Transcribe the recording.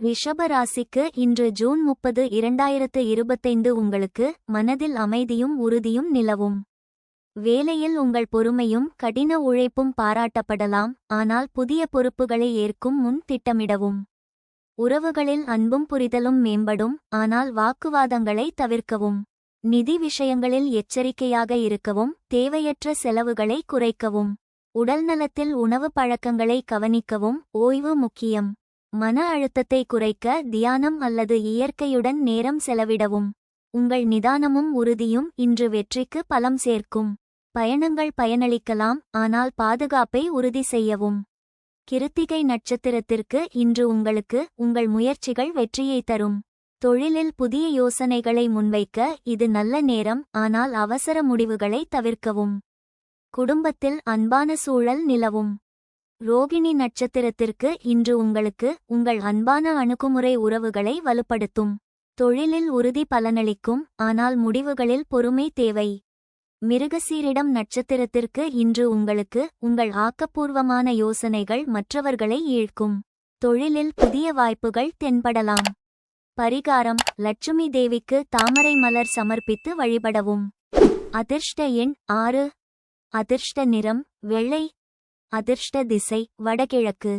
ரிஷபராசிக்கு இன்று ஜூன் முப்பது இரண்டாயிரத்து இருபத்தைந்து உங்களுக்கு மனதில் அமைதியும் உறுதியும் நிலவும். வேலையில் உங்கள் பொறுமையும் கடின உழைப்பும் பாராட்டப்படலாம் ஆனால் புதிய பொறுப்புகளை ஏற்கும் முன் திட்டமிடவும். உறவுகளில் அன்பும் புரிதலும் மேம்படும் ஆனால் வாக்குவாதங்களை தவிர்க்கவும். நிதி விஷயங்களில் எச்சரிக்கையாக இருக்கவும் தேவையற்ற செலவுகளை குறைக்கவும். உடல்நலத்தில் உணவு பழக்கங்களை கவனிக்கவும் ஓய்வு முக்கியம். மன அழுத்தத்தை குறைக்க தியானம் அல்லது இயற்கையுடன் நேரம் செலவிடவும். உங்கள் நிதானமும் உறுதியும் இன்று வெற்றிக்கு பலம் சேர்க்கும். பயணங்கள் பயனளிக்கலாம் ஆனால் பாதுகாப்பை உறுதி செய்யவும். கிருத்திகை நட்சத்திரத்திற்கு இன்று உங்களுக்கு உங்கள் முயற்சிகள் வெற்றியை தரும். தொழிலில் புதிய யோசனைகளை முன்வைக்க இது நல்ல நேரம் ஆனால் அவசர முடிவுகளை தவிர்க்கவும். குடும்பத்தில் அன்பான சூழல் நிலவும். ரோகிணி நட்சத்திரத்திற்கு இன்று உங்களுக்கு உங்கள் அன்பான அணுகுமுறை உறவுகளை வலுப்படுத்தும். தொழிலில் உறுதி பலனளிக்கும் ஆனால் முடிவுகளில் பொறுமை தேவை. மிருகசீரிடம் நட்சத்திரத்திற்கு இன்று உங்களுக்கு உங்கள் ஆக்கப்பூர்வமான யோசனைகள் மற்றவர்களை ஈழ்க்கும். தொழிலில் புதிய வாய்ப்புகள் தென்படலாம். பரிகாரம் லட்சுமி தேவிக்கு தாமரை மலர் சமர்ப்பித்து வழிபடவும். அதிர்ஷ்ட எண் ஆறு. அதிர்ஷ்ட நிறம் வெள்ளை. அதிர்ஷ்ட திசை வடகிழக்கு.